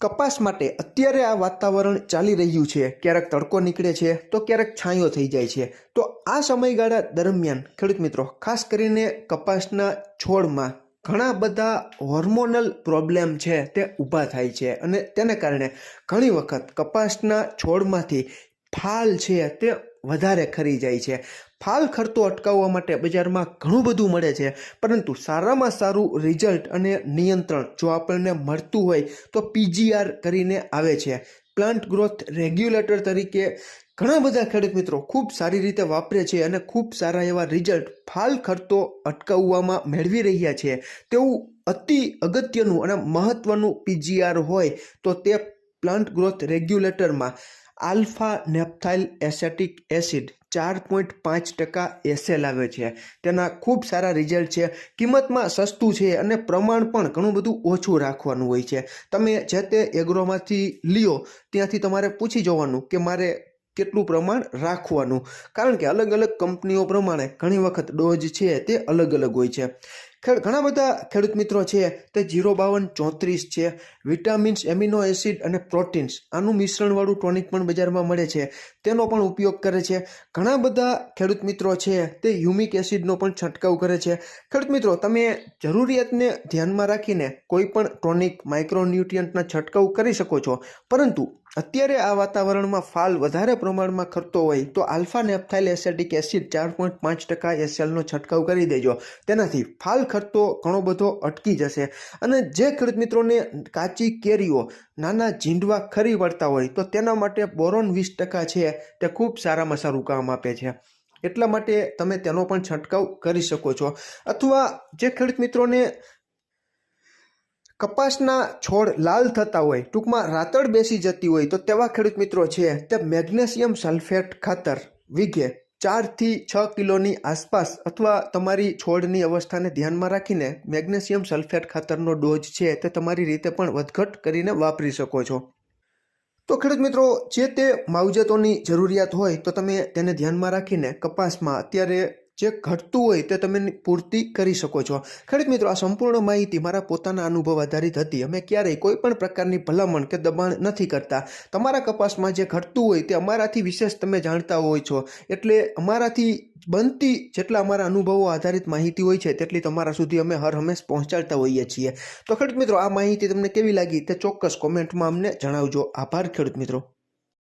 કપાસ માટે અત્યારે આ વાતાવરણ ચાલી રહ્યું છે. ક્યારેક તડકો નીકળે છે તો ક્યારેક છાંયો થઈ જાય છે. તો આ સમયગાળા દરમિયાન ખેડૂત મિત્રો, ખાસ કરીને કપાસના છોડમાં ઘણા બધા હોર્મોનલ પ્રોબ્લેમ છે તે ઊભા થાય છે અને તેને કારણે ઘણી વખત કપાસના છોડમાંથી ફાલ છે તે વધારે ખરી જાય છે. ફાલ ખર્ચો અટકાવવા માટે બજારમાં ઘણું બધું મળે છે, પરંતુ સારામાં સારું રિઝલ્ટ અને નિયંત્રણ જો આપણને મળતું હોય તો પીજીઆર કરીને આવે છે. પ્લાન્ટ ગ્રોથ રેગ્યુલેટર તરીકે ઘણા બધા ખેડૂત મિત્રો ખૂબ સારી રીતે વાપરે છે અને ખૂબ સારા એવા રિઝલ્ટ ફાલ ખર્ચો અટકાવવામાં મેળવી રહ્યા છે. તેવું અતિ અગત્યનું અને મહત્ત્વનું પીજીઆર હોય તો તે પ્લાન્ટ ગ્રોથ રેગ્યુલેટરમાં આલ્ફા નેપ્થાઇલ એસેટિક એસિડ ચાર પોઈન્ટ પાંચ ટકા એસેલ આવે છે. તેના ખૂબ સારા રિઝલ્ટ છે. કિંમતમાં સસ્તું છે અને પ્રમાણ પણ ઘણું બધું ઓછું રાખવાનું હોય છે. તમે જે તે એગ્રોમાંથી લ્યો, ત્યાંથી તમારે પૂછી જવાનું કે મારે કેટલું પ્રમાણ રાખવાનું. કારણ કે અલગ અલગ કંપનીઓ પ્રમાણે ઘણી વખત ડોઝ છે તે અલગ અલગ હોય છે. ખેડ, ઘણા બધા ખેડૂત મિત્રો છે તે જીરો બાવન, ચોત્રીસ છે. વિટામિન્સ, એમિનો એસિડ અને પ્રોટીન્સ આનું મિશ્રણવાળું ટોનિક પણ બજારમાં મળે છે. તેનો પણ ઉપયોગ કરે છે. ઘણા બધા ખેડૂત મિત્રો છે તે હ્યુમિક એસિડનો પણ છંટકાવ કરે છે. ખેડૂત મિત્રો, તમે જરૂરિયાતને ધ્યાનમાં રાખીને કોઈ પણ ટોનિક, માઇક્રોન્યુટ્રિયન્ટના છંટકાવ કરી શકો છો. પરંતુ અત્યારે આ વાતાવરણમાં ફાલ વધારે પ્રમાણમાં ખરતો હોય તો આલ્ફા નેપ્થાઇલ એસેટિક એસિડ ચાર પોઈન્ટ પાંચ ટકા એસએલનો છંટકાવ કરી દેજો. તેનાથી ફાલ ખરતો ઘણો બધો અટકી જશે. અને જે ખેડૂત મિત્રોને કાચી કેરીઓ નાના ઝીંડવા ખરી વળતા હોય, તો તેના માટે બોરોન વીસ ટકા છે. તે ખૂબ સારામાં સારું કામ આપે છે. એટલા માટે તમે તેનો પણ છંટકાવ કરી શકો છો. અથવા જે ખેડૂત મિત્રોને કપાસના છોડ લાલ થતા હોય, ટૂંકમાં રાતળ બેસી જતી હોય, તો તેવા ખેડૂત મિત્રો છે તે મેગ્નેશિયમ સલ્ફેટ ખાતર વીઘે ચારથી છ કિલોની આસપાસ અથવા તમારી છોડની અવસ્થાને ધ્યાનમાં રાખીને મેગ્નેશિયમ સલ્ફેટ ખાતરનો ડોઝ છે તે તમારી રીતે પણ વધઘટ કરીને વાપરી શકો છો. તો ખેડૂત મિત્રો, જે તે માવજતોની જરૂરિયાત હોય તો તમે તેને ધ્યાનમાં રાખીને કપાસમાં અત્યારે જે ઘટતું હોય તે તમે પૂર્તિ કરી શકો છો. ખેડૂત મિત્રો, આ સંપૂર્ણ માહિતી મારા પોતાના અનુભવ આધારિત હતી. અમે ક્યારેય કોઈ પણ પ્રકારની ભલામણ કે દબાણ નથી કરતા. તમારા કપાસમાં જે ઘટતું હોય તે અમારાથી વિશેષ તમે જાણતા હોય છો. એટલે અમારાથી બનતી જેટલા અમારા અનુભવો આધારિત માહિતી હોય છે, તેટલી તમારા સુધી અમે હર હંમેશ પહોંચાડતા હોઈએ છીએ. તો ખેડૂત મિત્રો, આ માહિતી તમને કેવી લાગી તે ચોક્કસ કોમેન્ટમાં અમને જણાવજો. આભાર ખેડૂત મિત્રો.